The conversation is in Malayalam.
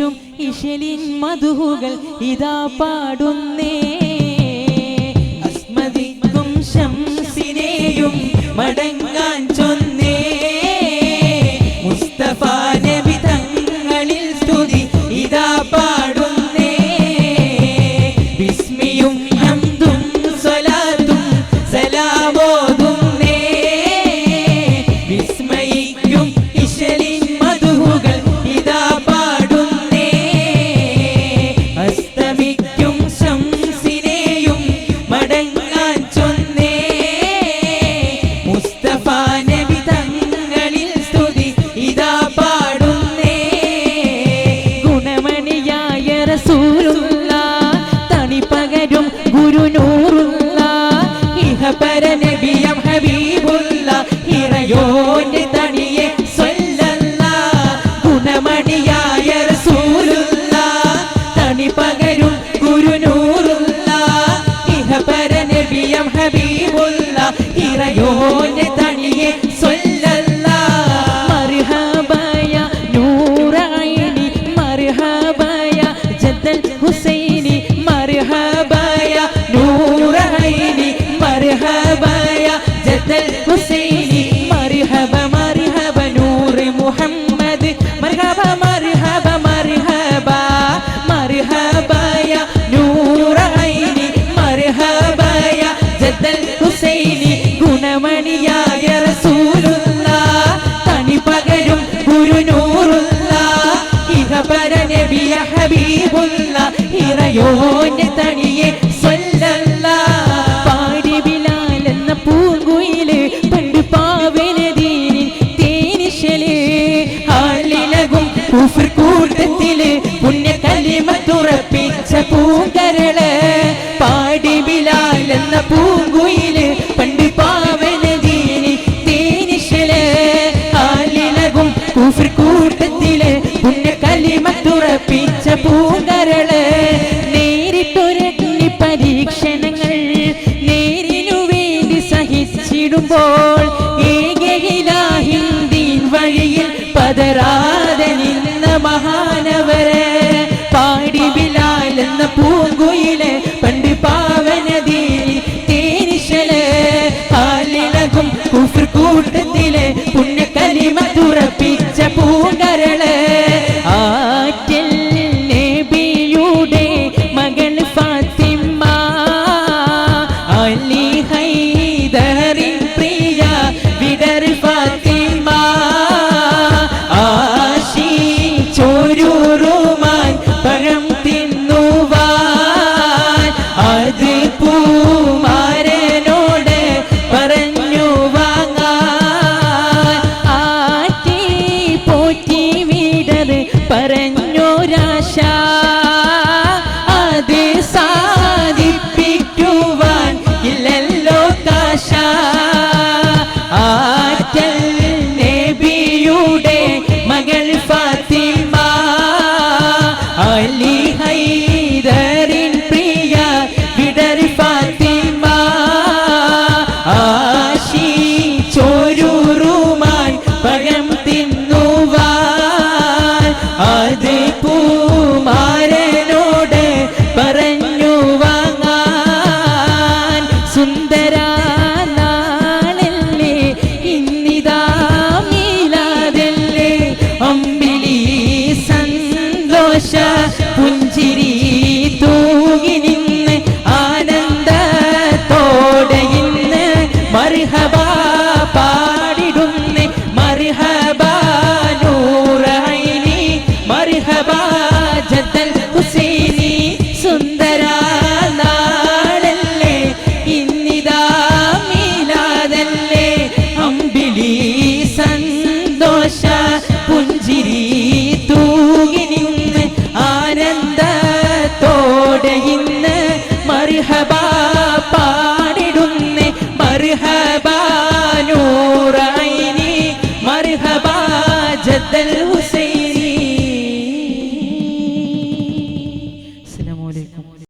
വിസ്മയിക്കും ഇശലിൻ മധുഹുകൾ ഇതാ പാടുന്നേ. അസ്മതിക്കും ശംസിനെയും മടങ്ങാൻ ഇഹപര നബിയം ഹബീബുള്ള ഇറയോന്റെ തണിയെ സ്വല്ലല്ല ഗുണമണിയായ റസൂലുള്ള തണിപ്പകരും ഗുരുനൂറുള്ള ഇഹപര നബിയം ഹബീബുള്ള ഇറയോന്റെ തണിയെ മർഹബയ ജദ്ദൽ ഹുസൈനി മർഹബ മർഹബ നൂറ് മുഹമ്മദ് മർഹബ يا മർഹബ മർഹബയ നൂറൈനി മർഹബയ ജദ്ദൽ ഹുസൈനി ഗുണമണിയായ റസൂലുള്ള. തണി പകരും ഗുരുനൂറുള്ള ഇഹപര നബിയ ഹബീബുള്ള. ഇറയോന്റെ കലിമത്തുറപ്പിച്ച പൂങ്കരൾ പാടി ബിലാൽ എന്ന പൂങ്കുയിൽ പണ്ട് പാവന ജീനി തേനിഷൽ ആലിലകും കൂട്ടത്തിൽ കലിമത്തുറപ്പിച്ച പൂങ്കരൾ പൂങ്കുയിലെ പണ്ട് പാവനദീ തേനിശലെ പാലിലകും കുഫർ കൂട്ടത്തിലെ പുണ്യ കലിമ തുറപ്പിച്ച പൂങ്കരൾ. ആറ്റൽ നബിയുടെ മകൾ അലി ഹൈദറിൻ മർഹബ പാടിടുന്നേ മർഹബ നൂറൈനി മർഹബ ജദ്ദൽ